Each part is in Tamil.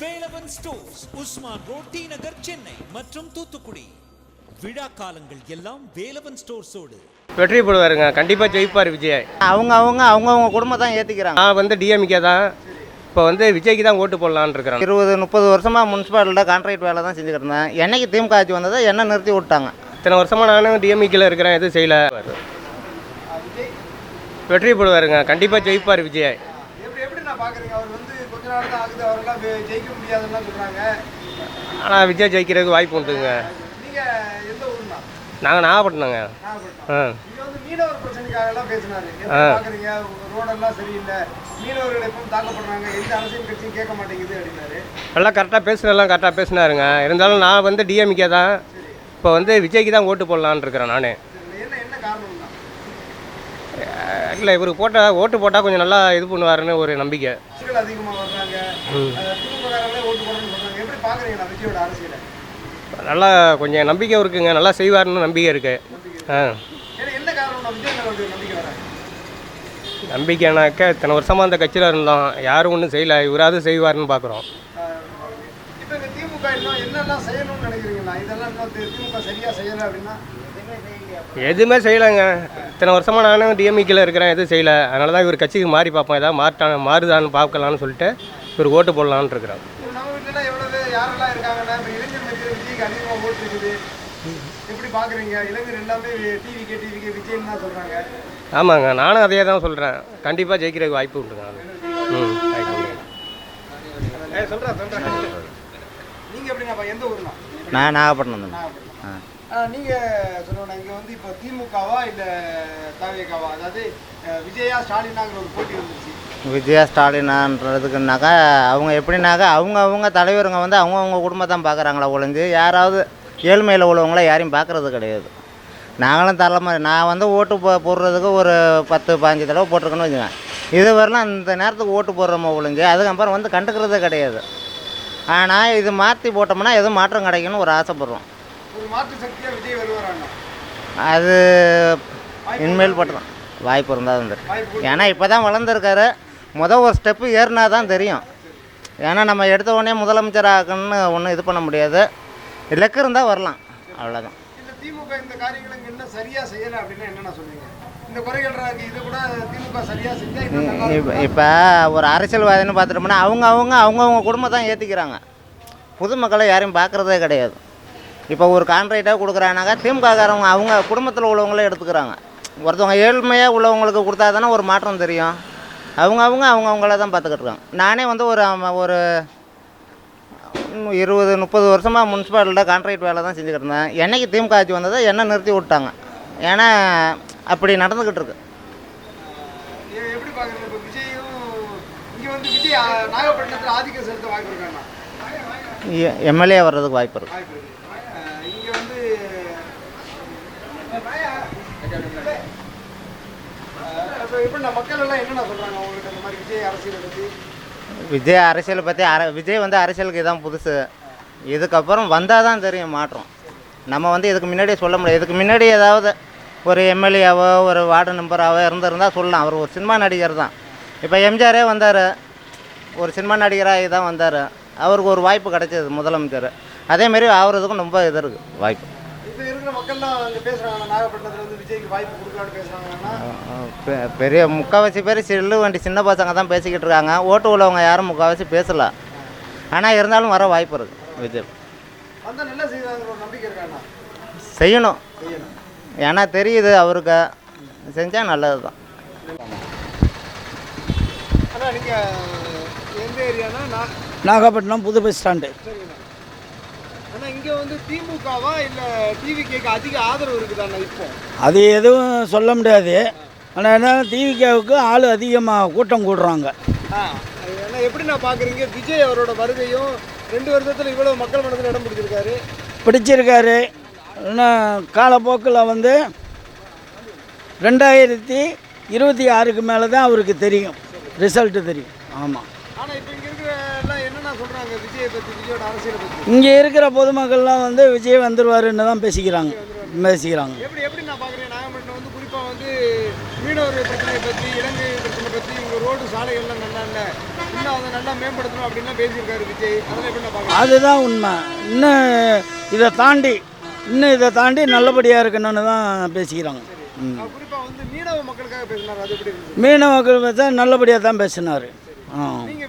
Velavan stores Usman road T Nagar Chennai மற்றும் தூத்துக்குடி. விழா காலங்கள் எல்லாம் வேலவன் ஸ்டோர்ஸோடு. வெற்றி பெறுவாருங்க. கண்டிப்பாக ஜெயிப்பார் விஜய். அவங்க அவங்க அவங்கவுங்க குடும்பம் தான் ஏற்றிக்கிறாங்க நான் வந்து டிஎம்கே தான். இப்போ வந்து விஜய்க்கு தான் ஓட்டு போடலான்னு இருக்கிறேன் இருபது முப்பது வருஷமாக முனிசிபாலிட்டியில் கான்ட்ராக்ட் வேலை தான் செஞ்சுக்கிட்டு இருந்தேன். என்னைக்கு திமுக ஆட்சி வந்ததோ என்ன நிறுத்தி விட்டாங்க. இத்தனை வருஷமாக நானும் டிஎம்கேல இருக்கிறேன் எதுவும் செய்யல. வெற்றி பெறுவாருங்க. கண்டிப்பாக ஜெயிப்பார் விஜய். எப்படி எப்படி நான் பார்க்குறீங்க அவர் வந்து நாள் தான் ஆகுது அவரெல்லாம் வே- ஜெயிக்க முடியாதுன்னு சொல்கிறாங்க ஆனால் விஜய் ஜெயிக்கிறதுக்கு வாய்ப்பு உண்டுங்க. நீங்கள் எந்த ஊர்னா நாங்கள் நாகப்பட்டினங்க. ஆ. மீனவர் பிரச்சனைக்காக எல்லாம் பேசினாரு. எப்படி ஆ. பார்க்குறீங்க? ரோடெல்லாம் சரியில்லை. மீனவர்கள் எப்பவும் தாக்கப்படுறாங்க. எந்த அரசியல் கட்சியும் கேட்க மாட்டேங்குது அப்படின்னாரு. எல்லாம் கரெக்டாக பேசுனதெல்லாம் கரெக்டாக பேசினாருங்க. இருந்தாலும் நான் வந்து டிஎம்கே தான். இப்போ வந்து விஜய்க்கு தான் ஓட்டு போடலான்னு இருக்கிறேன் நான். என்ன என்ன காரணம்னா இல்லை இவர் போட்டால் ஓட்டு போட்டால் கொஞ்சம் நல்லா இது பண்ணுவாருன்னு ஒரு நம்பிக்கை. நல்லா கொஞ்சம் நம்பிக்கை இருக்குங்க. நல்லா செய்வாருன்னு நம்பிக்கை இருக்குது ஆ. நம்பிக்கைனாக்க இத்தனை வருஷமாக அந்த கட்சியில் இருந்தோம். யாரும் ஒன்றும் செய்யலை. இவராவது செய்வாருன்னு பார்க்குறோம் திமுக இன்னும் என்னெல்லாம் செய்யணும்னு நினைக்கிறீங்களா? இதெல்லாம் திமுக சரியாக செய்யலை அப்படின்னா எதுவுமே செய்யலைங்க. இத்தனை வருஷமாக நானும் டிஎம்இக்கில் இருக்கிறேன் எதுவும் செய்யலை. அதனால தான் இவர் கட்சிக்கு மாறி பார்ப்போம். ஏதாவது மாற்றான மாறுதான்னு பார்க்கலான்னு சொல்லிட்டு இவர் ஓட்டு போடலான்னு சொல்கிறாங்க ஆமாங்க. நானும் அதே தான் சொல்கிறேன் கண்டிப்பாக ஜெயிக்கிறதுக்கு வாய்ப்பு உண்டுங்க ம் வாய்ப்பு உண்டு. ஏ சொல்கிறேன் சொல்கிறேன் நீங்கள் எப்படிங்கப்பா? எந்த ஊர்னா நான் நாகப்பட்டினம் தான். ஆ. நீங்கள் சொல்லணும் இங்கே வந்து இப்போ திமுகவா இல்லை தவிகாவா? அதாவது விஜயா ஸ்டாலினாங்கிற ஒரு போட்டி வந்துருச்சு விஜயா ஸ்டாலினான்றதுக்குனாக்கா அவங்க எப்படின்னாக்கா அவங்க அவங்க தலைவருங்க வந்து அவங்க அவங்க குடும்பம் தான் பார்க்குறாங்களா ஒழிஞ்சு யாராவது ஏழ்மையில் உள்ளவங்கள யாரையும் பார்க்குறது கிடையாது. நாங்களும் தரலாம நான் வந்து ஓட்டு போ போடுறதுக்கு ஒரு பத்து பதினஞ்சு தடவை போட்டிருக்கேன்னு வச்சுக்கேன் இது வரலாம் இந்த நேரத்துக்கு ஓட்டு போடுறோமோ ஒழிஞ்சு அதுக்கப்புறம் வந்து கண்டுக்கிறதே கிடையாது. ஆனால் இது மாற்றி போட்டோம்னா எதுவும் மாற்றம் கிடைக்கும்னு ஒரு ஆசைப்படுறோம். ஒரு மாற்று சக்தியாக விஜய் வருவாராங்க அது இனிமேல் பட்டதான். வாய்ப்பு இருந்தால் வந்து வாய்ப்பு ஏன்னா இப்போ தான் வளர்ந்துருக்காரு. மொதல் ஒரு ஸ்டெப்பு ஏறினா தான் தெரியும். ஏன்னா நம்ம எடுத்த உடனே முதலமைச்சர் ஆகணும்னு ஒன்றும் இது பண்ண முடியாது. இலக்கு இருந்தால் வரலாம். அவ்வளோதான் இந்த திமுக இந்த காரியங்களை இன்னும் சரியாக செய்யலை அப்படின்னா என்னென்ன சொல்லுவீங்க? இந்த குறைகள் இருக்கு இது கூட திமுக சரியாக செஞ்சால் இன்னும் நல்லா இப்போ ஒரு அரசியல்வாதின்னு பார்த்துட்டோம்னா அவங்க அவங்க அவங்கவுங்க குடும்பம் தான் ஏற்றிக்கிறாங்க பொதுமக்களை யாரையும் பார்க்குறதே கிடையாது. இப்போ ஒரு கான்ட்ராக்டாக கொடுக்குறாங்கனாக்கா திமுககாரவங்க அவங்க குடும்பத்தில் உள்ளவங்களே எடுத்துக்கிறாங்க. ஒருத்தவங்க ஏழ்மையாக உள்ளவங்களுக்கு கொடுத்தா தானே ஒரு மாற்றம் தெரியும். அவங்க அவங்க அவங்கவுங்கள தான் பார்த்துக்கிட்டு இருக்காங்க. நானே வந்து ஒரு ஒரு இருபது முப்பது வருஷமாக முனிசிபாலிட்டியில் கான்ட்ராக்ட் வேலை தான் செஞ்சுக்கிட்டு இருந்தேன். என்னைக்கு திமுக ஆட்சி வந்ததோ என்ன நிறுத்தி விட்டாங்க. ஏன்னா அப்படி நடந்துக்கிட்டு இருக்கு. எம்எல்ஏ வர்றதுக்கு வாய்ப்பு இருக்குது வாய்ப்பு இருக்கு இங்கே வந்து இப்போ எப்படி மக்கள் எல்லாம் என்னென்ன சொல்கிறாங்க அந்த மாதிரி விஜய் அரசியலை பற்றி விஜய் அரசியலை பற்றி அர விஜய் வந்து அரசியலுக்கு இதான் புதுசு. இதுக்கப்புறம் வந்தால் தான் தெரியும் மாற்றம். நம்ம வந்து இதுக்கு முன்னாடியே சொல்ல முடியாது. இதுக்கு முன்னாடி ஏதாவது ஒரு எம்எல்ஏவோ ஒரு வார்டு மெம்பராகவோ இருந்திருந்தால் சொல்லலாம். அவர் ஒரு சினிமா நடிகர் தான். இப்போ எம்ஜிஆரே வந்தார். ஒரு சினிமா நடிகராக தான் வந்தார். அவருக்கு ஒரு வாய்ப்பு கிடைச்சது முதலமைச்சர். அதேமாரி இதுக்கும் ரொம்ப இது இருக்குது வாய்ப்பு. இப்போ இருக்கிற மக்கள்லாம் அங்கே பேசுகிறாங்க நாகப்பட்டினத்தில் வந்து விஜய்க்கு வாய்ப்பு கொடுக்கலான்னு பேசுகிறாங்கன்னா பெ- பெரிய முக்கால்வாசி பேர் சில்லு வண்டி சின்ன பசங்க தான் பேசிக்கிட்டு இருக்காங்க. ஓட்டு உள்ளவங்க யாரும் முக்கால்வாசி பேசல. ஆனால் இருந்தாலும் வர வாய்ப்பு இருக்குது விஜய். வந்தால் நல்லா செய்வாங்கிற ஒரு நம்பிக்கை இருக்காண்ணா செய்யணும். செய்யணும். ஏன்னா தெரியுது அவருக்கு. செஞ்சால் நல்லது தான் நாகப்பட்டினம் புது பஸ் ஸ்டாண்டு அண்ணா இங்கே வந்து திமுகவா இல்லை டிவிகேக்கு அதிக ஆதரவு இருக்குதாண்ணா இப்போ? அது எதுவும் சொல்ல முடியாது. ஆனால் என்ன டிவிகேவுக்கு ஆள் அதிகமாக கூட்டம் கூடுறாங்க. ஏன்னா எப்படி நான் பார்க்குறீங்க விஜய் அவரோட வருகையும் ரெண்டு வருஷத்தில் இவ்வளோ மக்கள் மனதில் இடம் பிடிச்சிருக்காரு. பிடிச்சிருக்காரு. இன்னும் காலப்போக்கில் வந்து ரெண்டாயிரத்தி இருபத்தி ஆறுக்கு மேலே தான் அவருக்கு தெரியும். ரிசல்ட்டு தெரியும். ஆமாம் ஆனால் இப்போ இங்கே இருக்கிற பொதுமக்கள்லாம் வந்து விஜய் வந்துடுவாருன்னு தான் பேசிக்கிறாங்க. பேசிக்கிறாங்க. எப்படி எப்படி நான் பார்க்குறேன் நாகப்பட்டினம் வந்து குறிப்பாக வந்து மீனவர்கள் பிரச்சனையை பற்றி இலங்கை பிரச்சனை பற்றி உங்க ரோடு சாலைகள்லாம் நல்லா இல்லை. இன்னும் அதை நல்லா மேம்படுத்தணும் அப்படின்லாம் பேசியிருக்காரு விஜய். அதெல்லாம் எப்படி நான் பார்க்குறேன் அதுதான் உண்மை. இன்னும் இதை தாண்டி இன்னும் இதை தாண்டி நல்லபடியாக இருக்கணும்னு தான் பேசிக்கிறாங்க. மீனவ பார்த்தா நல்லபடியாக தான் பேசினார்.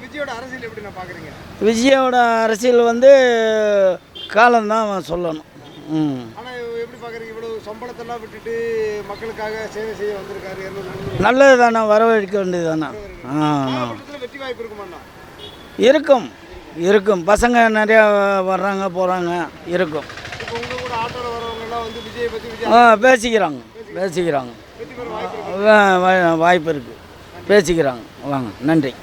விஜயோட அரசியல் எப்படி நான் பார்க்குறீங்க விஜயோட அரசியல் வந்து காலம்தான் சொல்லணும். சம்பளத்தெல்லாம் விட்டுட்டு மக்களுக்காக சேவை செய்ய வந்திருக்காரு. இரநூறு முந்நூறு நல்லது தானே வரவேற்க வேண்டியது தானே வெற்றி வாய்ப்பு இருக்குமாண்ணா? இருக்கும். இருக்கும். பசங்க நிறையா வர்றாங்க போகிறாங்க இருக்கும். ஆ பேசிக்கிறாங்க. பேசிக்கிறாங்க. வாய்ப்பு இருக்குது பேசிக்கிறாங்க. வாங்க நன்றி.